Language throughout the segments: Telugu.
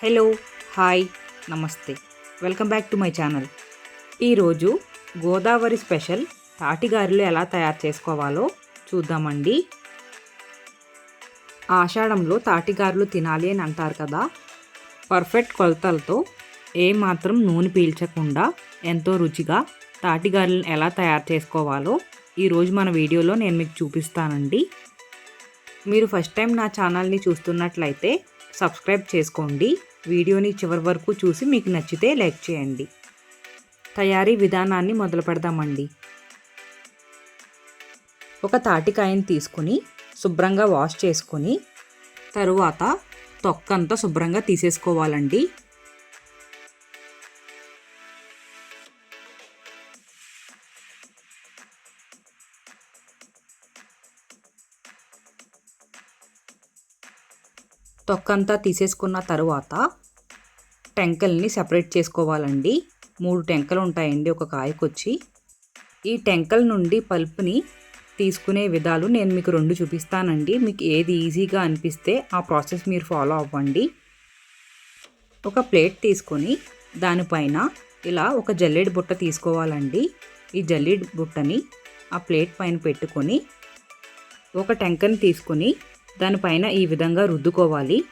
హలో హాయ్ నమస్తే. Welcome back to my channel. ఈరోజు గోదావరి స్పెషల్ తాటిగారెలు ఎలా తయారు చేసుకోవాలో చూద్దామండి. ఆషాఢంలో తాటిగారెలు తినాలి అని అంటారు కదా. పర్ఫెక్ట్ కొలతలతో ఏ మాత్రం నూనె పీల్చకుండా ఎంతో రుచిగా తాటిగారెలను ఎలా తయారు చేసుకోవాలో ఈరోజు మన వీడియోలో నేను మీకు చూపిస్తానండి. మీరు ఫస్ట్ టైం నా ఛానల్ని చూస్తున్నట్లయితే సబ్స్క్రైబ్ చేసుకోండి. వీడియోని చివరి వరకు చూసి మీకు నచ్చితే లైక్ చేయండి. తయారీ విధానాన్ని మొదలు పెడదామండి. ఒక తాటికాయని తీసుకుని శుభ్రంగా వాష్ చేసుకొని తరువాత తొక్కంతా శుభ్రంగా తీసేసుకోవాలండి. తొక్కంతా తీసేసుకున్న తరువాత టెంకల్ని సెపరేట్ చేసుకోవాలండి. మూడు టెంకలు ఉంటాయండి ఒక కాయకొచ్చి. ఈ టెంకల్ నుండి పల్ప్ని తీసుకునే విధాలు నేను మీకు రెండు చూపిస్తానండి. మీకు ఏది ఈజీగా అనిపిస్తే ఆ ప్రాసెస్ మీరు ఫాలో అవ్వండి. ఒక ప్లేట్ తీసుకొని దానిపైన ఇలా ఒక జల్లెడి బుట్ట తీసుకోవాలండి. ఈ జల్లెడి బుట్టని ఆ ప్లేట్ పైన పెట్టుకొని ఒక టెంకని తీసుకొని దానిపైన ఈ విధంగా రుద్దుకోవాలి.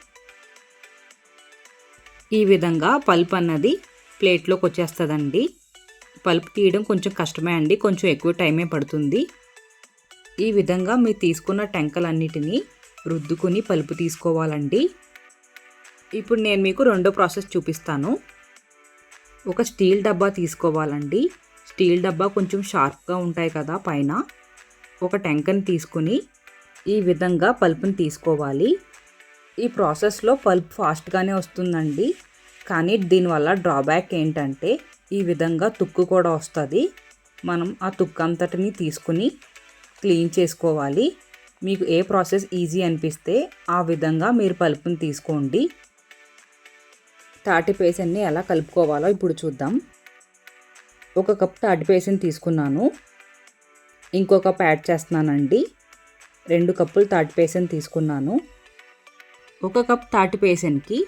ఈ విధంగా పల్ప్ అన్నది ప్లేట్లోకి వచ్చేస్తుందండి. పల్ప్ తీయడం కొంచెం కష్టమే అండి కొంచెం ఎక్కువ టైమే పడుతుంది. ఈ విధంగా మీరు తీసుకున్న టెంకలన్నిటినీ రుద్దుకుని పలుపు తీసుకోవాలండి. ఇప్పుడు నేను మీకు రెండో ప్రాసెస్ చూపిస్తాను. ఒక స్టీల్ డబ్బా తీసుకోవాలండి. స్టీల్ డబ్బా కొంచెం షార్ప్గా ఉంటాయి కదా పైన. ఒక టెంకని తీసుకుని ఈ విధంగా పల్పుని తీసుకోవాలి. ఈ ప్రాసెస్లో పల్ప్ ఫాస్ట్గానే వస్తుందండి. కానీ దీనివల్ల డ్రాబ్యాక్ ఏంటంటే ఈ విధంగా తుక్కు కూడా వస్తుంది. మనం ఆ తుక్కు అంతటిని తీసుకుని క్లీన్ చేసుకోవాలి. మీకు ఏ ప్రాసెస్ ఈజీ అనిపిస్తే ఆ విధంగా మీరు పలుపుని తీసుకోండి. తాటి పేసన్ని ఎలా కలుపుకోవాలో ఇప్పుడు చూద్దాం. ఒక కప్ తాటి పేసని తీసుకున్నాను. ఇంకొక ప్యాడ్ చేస్తున్నానండి. రెండు కప్పులు తాటి పేసన్ తీసుకున్నాను. ఒక కప్ తాటి పేసన్కి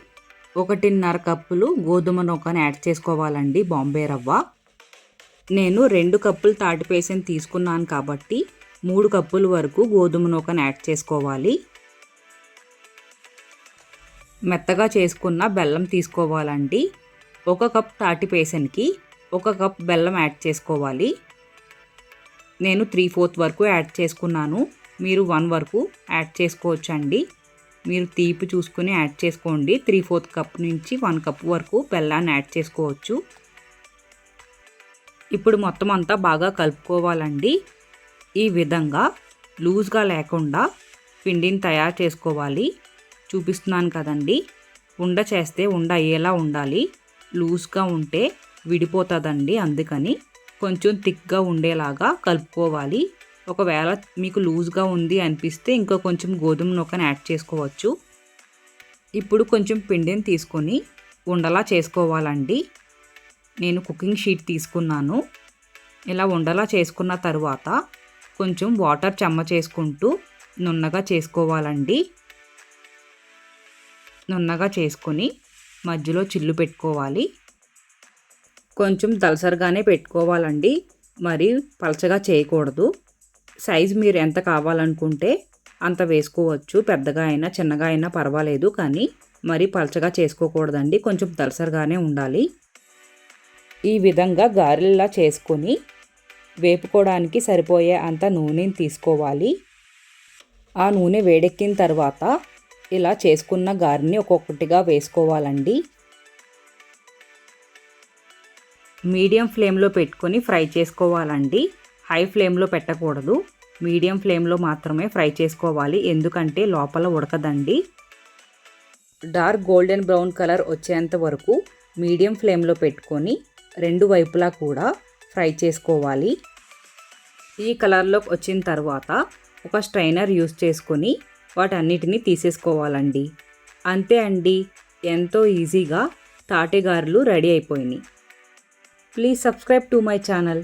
ఒకటిన్నర కప్పులు గోధుమ నూకను యాడ్ చేసుకోవాలండి బాంబే రవ్వ. నేను రెండు కప్పులు తాటి పేసన్ తీసుకున్నాను కాబట్టి మూడు కప్పుల వరకు గోధుమ నూకను యాడ్ చేసుకోవాలి. మెత్తగా చేసుకున్న బెల్లం తీసుకోవాలండి. ఒక కప్ తాటి పేసన్కి ఒక కప్ బెల్లం యాడ్ చేసుకోవాలి. నేను త్రీ ఫోర్త్ వరకు యాడ్ చేసుకున్నాను. మీరు వన్ వరకు యాడ్ చేసుకోవచ్చు అండి మీరు తీపి చూసుకుని యాడ్ చేసుకోండి. త్రీ ఫోర్త్ కప్ నుంచి వన్ కప్ వరకు బెల్లాన్ని యాడ్ చేసుకోవచ్చు. ఇప్పుడు మొత్తం అంతా బాగా కలుపుకోవాలండి. ఈ విధంగా లూజ్గా లేకుండా పిండిని తయారు చేసుకోవాలి. చూపిస్తున్నాను కదండి. ఉండ చేస్తే ఉండ అయ్యేలా ఉండాలి. లూజ్గా ఉంటే విడిపోతుందండి అందుకని కొంచెం థిక్గా ఉండేలాగా కలుపుకోవాలి. ఒకవేళ మీకు లూజ్గా ఉంది అనిపిస్తే ఇంకా కొంచెం గోధుమ నూకను యాడ్ చేసుకోవచ్చు. ఇప్పుడు కొంచెం పిండిని తీసుకొని ఉండలా చేసుకోవాలండి. నేను కుకింగ్ షీట్ తీసుకున్నాను. ఇలా ఉండలా చేసుకున్న తర్వాత కొంచెం వాటర్ చెమ్మ చేసుకుంటూ నున్నగా చేసుకోవాలండి. నున్నగా చేసుకొని మధ్యలో చిల్లు పెట్టుకోవాలి. కొంచెం దలసరిగానే పెట్టుకోవాలండి. మరి పలచగా చేయకూడదు. సైజ్ మీరు ఎంత కావాలనుకుంటే అంత వేసుకోవచ్చు. పెద్దగా అయినా చిన్నగా అయినా పర్వాలేదు కానీ మరీ పలచగా చేసుకోకూడదండి. కొంచెం దలసరిగానే ఉండాలి. ఈ విధంగా గారెల్లా చేసుకొని వేపుకోవడానికి సరిపోయే అంత నూనెని తీసుకోవాలి. ఆ నూనె వేడెక్కిన తర్వాత ఇలా చేసుకున్న గారిని ఒక్కొక్కటిగా వేసుకోవాలండి. మీడియం ఫ్లేమ్లో పెట్టుకొని ఫ్రై చేసుకోవాలండి. హై ఫ్లేమ్లో పెట్టకూడదు. మీడియం ఫ్లేమ్లో మాత్రమే ఫ్రై చేసుకోవాలి. ఎందుకంటే లోపల ఉడకదండి. డార్క్ గోల్డెన్ బ్రౌన్ కలర్ వచ్చేంత వరకు మీడియం ఫ్లేమ్లో పెట్టుకొని రెండు వైపులా కూడా ఫ్రై చేసుకోవాలి. ఈ కలర్లోకి వచ్చిన తర్వాత ఒక స్ట్రైనర్ యూస్ చేసుకొని వాటన్నిటిని తీసేసుకోవాలండి. అంతే అండి. ఎంతో ఈజీగా తాటేగారులు రెడీ అయిపోయినాయి. Please subscribe to my channel.